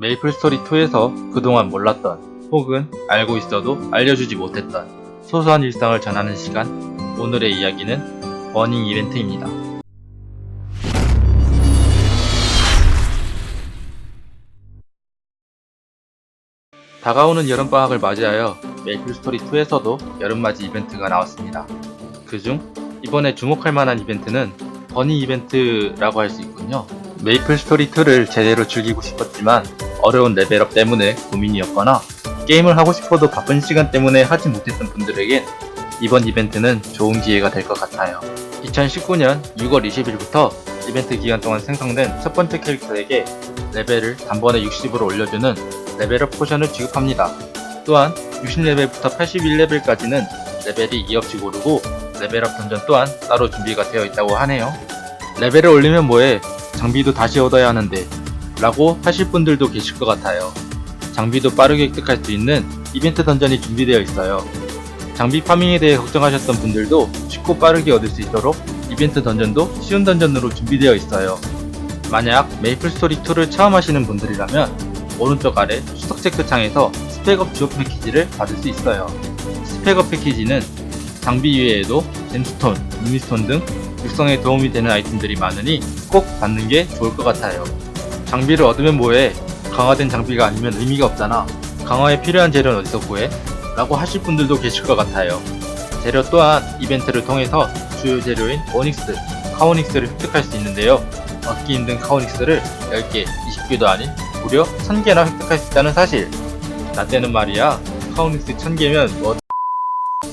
메이플 스토리 2에서 그동안 몰랐던 혹은 알고 있어도 알려주지 못했던 소소한 일상을 전하는 시간 오늘의 이야기는 버닝 이벤트입니다. 다가오는 여름방학을 맞이하여 메이플 스토리 2에서도 여름맞이 이벤트가 나왔습니다. 그중 이번에 주목할 만한 이벤트는 버니 이벤트라고 할 수 있군요. 메이플 스토리 2를 제대로 즐기고 싶었지만 어려운 레벨업 때문에 고민이었거나 게임을 하고 싶어도 바쁜 시간 때문에 하지 못했던 분들에겐 이번 이벤트는 좋은 기회가 될 것 같아요. 2019년 6월 20일부터 이벤트 기간 동안 생성된 첫 번째 캐릭터에게 레벨을 단번에 60으로 올려주는 레벨업 포션을 지급합니다. 또한 60레벨부터 81레벨까지는 레벨이 2업씩 오르고 레벨업 던전 또한 따로 준비가 되어 있다고 하네요. 레벨을 올리면 뭐해? 장비도 다시 얻어야 하는데 라고 하실 분들도 계실 것 같아요. 장비도 빠르게 획득할 수 있는 이벤트 던전이 준비되어 있어요. 장비 파밍에 대해 걱정하셨던 분들도 쉽고 빠르게 얻을 수 있도록 이벤트 던전도 쉬운 던전으로 준비되어 있어요. 만약 메이플 스토리 2를 처음 하시는 분들이라면 오른쪽 아래 수석 체크 창에서 스펙업 주요 패키지를 받을 수 있어요. 스펙업 패키지는 장비 이외에도 잼스톤, 루미스톤 등 육성에 도움이 되는 아이템들이 많으니 꼭 받는 게 좋을 것 같아요. 장비를 얻으면 뭐해? 강화된 장비가 아니면 의미가 없잖아. 강화에 필요한 재료는 어디서 구해? 라고 하실 분들도 계실 것 같아요. 재료 또한 이벤트를 통해서 주요 재료인 오닉스, 카오닉스를 획득할 수 있는데요. 얻기 힘든 카오닉스를 10개, 20개도 아닌 무려 1000개나 획득할 수 있다는 사실. 나 때는 말이야, 카오닉스 1000개면 뭐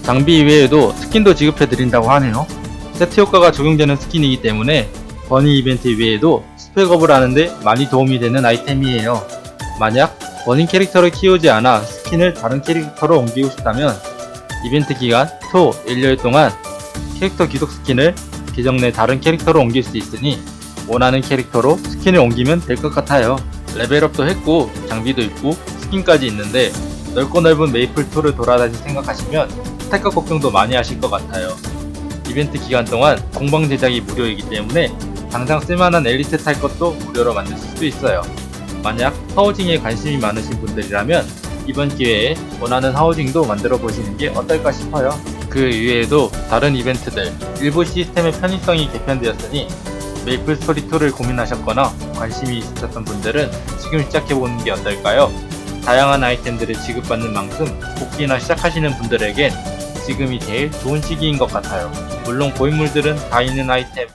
장비 이외에도 스킨도 지급해드린다고 하네요. 세트 효과가 적용되는 스킨이기 때문에 버니 이벤트 이외에도 스펙업을 하는데 많이 도움이 되는 아이템이에요. 만약 버닝 캐릭터를 키우지 않아 스킨을 다른 캐릭터로 옮기고 싶다면 이벤트 기간 토 1년 동안 캐릭터 귀속 스킨을 계정 내 다른 캐릭터로 옮길 수 있으니 원하는 캐릭터로 스킨을 옮기면 될 것 같아요. 레벨업도 했고 장비도 있고 스킨까지 있는데 넓고 넓은 메이플2를 돌아다니 생각하시면 스태커 걱정도 많이 하실 것 같아요. 이벤트 기간 동안 공방 제작이 무료이기 때문에 당장 쓸만한 엘리트 탈 것도 무료로 만들 수도 있어요. 만약 하우징에 관심이 많으신 분들이라면 이번 기회에 원하는 하우징도 만들어 보시는 게 어떨까 싶어요. 그 이외에도 다른 이벤트들, 일부 시스템의 편의성이 개편되었으니 메이플 스토리 2를 고민하셨거나 관심이 있으셨던 분들은 지금 시작해보는 게 어떨까요? 다양한 아이템들을 지급받는 만큼 복귀나 시작하시는 분들에겐 지금이 제일 좋은 시기인 것 같아요. 물론 고인물들은 다 있는 아이템